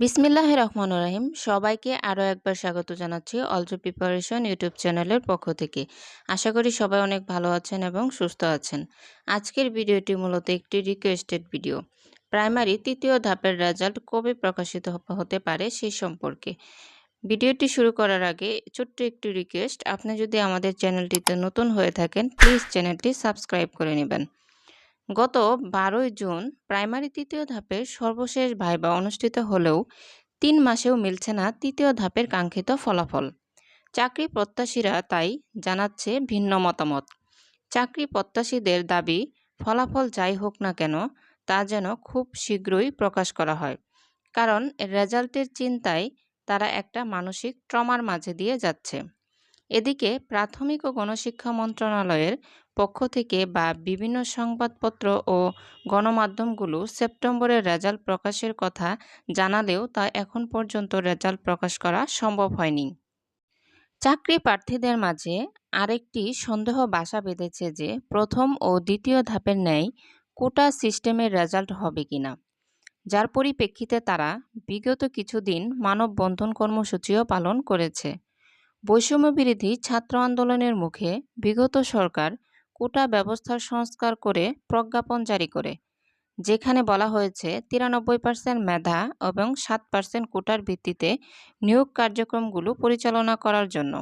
বিসমিল্লাহ রহমান রাহিম। সবাইকে আরও একবার স্বাগত জানাচ্ছি অলজো প্রিপারেশন ইউটিউব চ্যানেলের পক্ষ থেকে। আশা করি সবাই অনেক ভালো আছেন এবং সুস্থ আছেন। আজকের ভিডিওটি মূলত একটি রিকোয়েস্টেড ভিডিও প্রাইমারি তৃতীয় ধাপের রেজাল্ট কবে প্রকাশিত হতে পারে সেই সম্পর্কে। ভিডিওটি শুরু করার আগে ছোট্ট একটি রিকোয়েস্ট আপনি যদি আমাদের চ্যানেলটিতে নতুন হয়ে থাকেন প্লিজ চ্যানেলটি সাবস্ক্রাইব করে নেবেন। গত বারোই জুন প্রাইমারি তৃতীয় ধাপের সর্বশেষ ভাইবা অনুষ্ঠিত হলেও তিন মাসেও মিলছে না তৃতীয় ধাপের কাঙ্ক্ষিত ফলাফল। চাকরি প্রত্যাশীরা তাই জানাচ্ছে ভিন্ন মতামত। চাকরি প্রত্যাশীদের দাবি, ফলাফল যাই হোক না কেন, তা যেন খুব শীঘ্রই প্রকাশ করা হয়। কারণ, রেজাল্টের চিন্তায় তারা একটা মানসিক ট্রমার মাঝে দিয়ে যাচ্ছে। এদিকে প্রাথমিক ও গণশিক্ষা মন্ত্রণালয়ের পক্ষ থেকে বা বিভিন্ন সংবাদপত্র ও গণমাধ্যমগুলো সেপ্টেম্বরের রেজাল্ট প্রকাশের কথা জানালেও তা এখন পর্যন্ত রেজাল্ট প্রকাশ করা সম্ভব হয়নি। চাকরি প্রার্থীদের মাঝে আরেকটি সন্দেহ বাসা বেঁধেছে যে প্রথম ও দ্বিতীয় ধাপের ন্যায় কোটা সিস্টেমের রেজাল্ট হবে কিনা। যার পরিপ্রেক্ষিতে তারা বিগত কিছুদিন মানববন্ধন কর্মসূচিও পালন করেছে। বৈষম্যবিরোধী ছাত্র আন্দোলনের মুখে বিগত সরকার কোটা ব্যবস্থার সংস্কার করে প্রজ্ঞাপন জারি করে, যেখানে বলা হয়েছে তিরানব্বই পার্সেন্ট মেধা এবং সাত পার্সেন্ট কোটার ভিত্তিতে নিয়োগ কার্যক্রমগুলো পরিচালনা করার জন্য।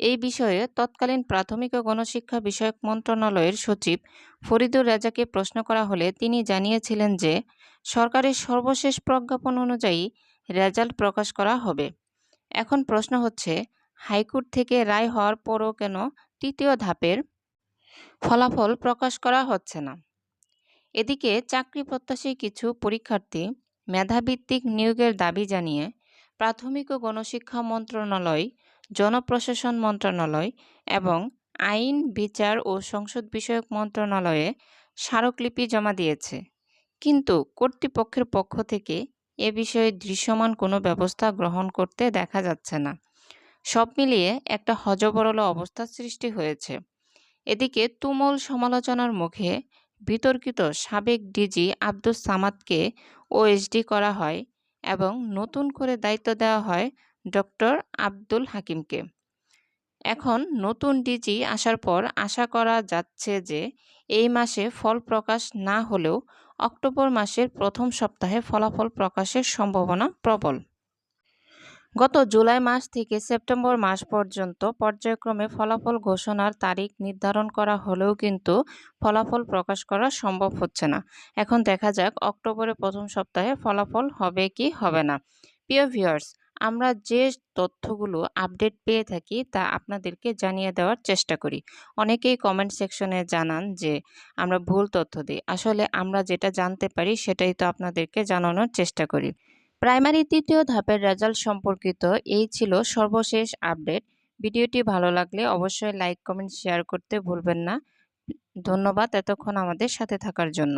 এই বিষয়ে তৎকালীন প্রাথমিক ও গণশিক্ষা বিষয়ক মন্ত্রণালয়ের সচিব ফরিদুর রাজাকে প্রশ্ন করা হলে তিনি জানিয়েছিলেন যে, সরকারের সর্বশেষ প্রজ্ঞাপন অনুযায়ী রেজাল্ট প্রকাশ করা হবে। এখন প্রশ্ন হচ্ছে হাইকোর্ট থেকে রায় হওয়ার পরও কেন তৃতীয় ধাপের ফলাফল প্রকাশ করা হচ্ছে না? এদিকে চাকরি প্রত্যাশী কিছু পরীক্ষার্থী মেধাভিত্তিক নিয়োগের দাবি জানিয়ে প্রাথমিক ও গণশিক্ষা মন্ত্রণালয়, জনপ্রশাসন মন্ত্রণালয় এবং আইন, বিচার ও সংসদ বিষয়ক মন্ত্রণালয়ে স্মারকলিপি জমা দিয়েছে। কিন্তু কর্তৃপক্ষের পক্ষ থেকে এ বিষয়ে দৃশ্যমান কোনো ব্যবস্থা গ্রহণ করতে দেখা যাচ্ছে না। সব মিলিয়ে একটা হজবরল অবস্থার সৃষ্টি হয়েছে। এদিকে তুমুল সমালোচনার মুখে বিতর্কিত সাবেক ডিজি আব্দুস সামাদকে ওএসডি করা হয় এবং নতুন করে দায়িত্ব দেওয়া হয় ডক্টর আব্দুল হাকিমকে। এখন নতুন ডিজি আসার পর আশা করা যাচ্ছে যে এই মাসে ফল প্রকাশ না হলেও অক্টোবর মাসের প্রথম সপ্তাহে ফলাফল প্রকাশের সম্ভাবনা প্রবল। গত জুলাই মাস থেকে সেপ্টেম্বর মাস পর্যন্ত পর্যায়ক্রমে ফলাফল ঘোষণার তারিখ নির্ধারণ করা হলেও কিন্তু ফলাফল প্রকাশ করা সম্ভব হচ্ছে না। এখন দেখা যাক অক্টোবরের প্রথম সপ্তাহে ফলাফল হবে কি হবে না। প্রিয় ভিউয়ার্স, আমরা যে তথ্যগুলো আপডেট পেয়ে থাকি তা আপনাদেরকে জানিয়ে দেওয়ার চেষ্টা করি। অনেকেই কমেন্ট সেকশনে জানান যে, আমরা ভুল তথ্য দিই। আসলে আমরা যেটা জানতে পারি সেটাই তো আপনাদেরকে জানানোর চেষ্টা করি। প্রাইমারি তৃতীয় ধাপের রেজাল্ট সম্পর্কিত এই ছিল সর্বশেষ আপডেট। ভিডিওটি ভালো লাগলে অবশ্যই লাইক, কমেন্ট, শেয়ার করতে ভুলবেন না। ধন্যবাদ এতক্ষণ আমাদের সাথে থাকার জন্য।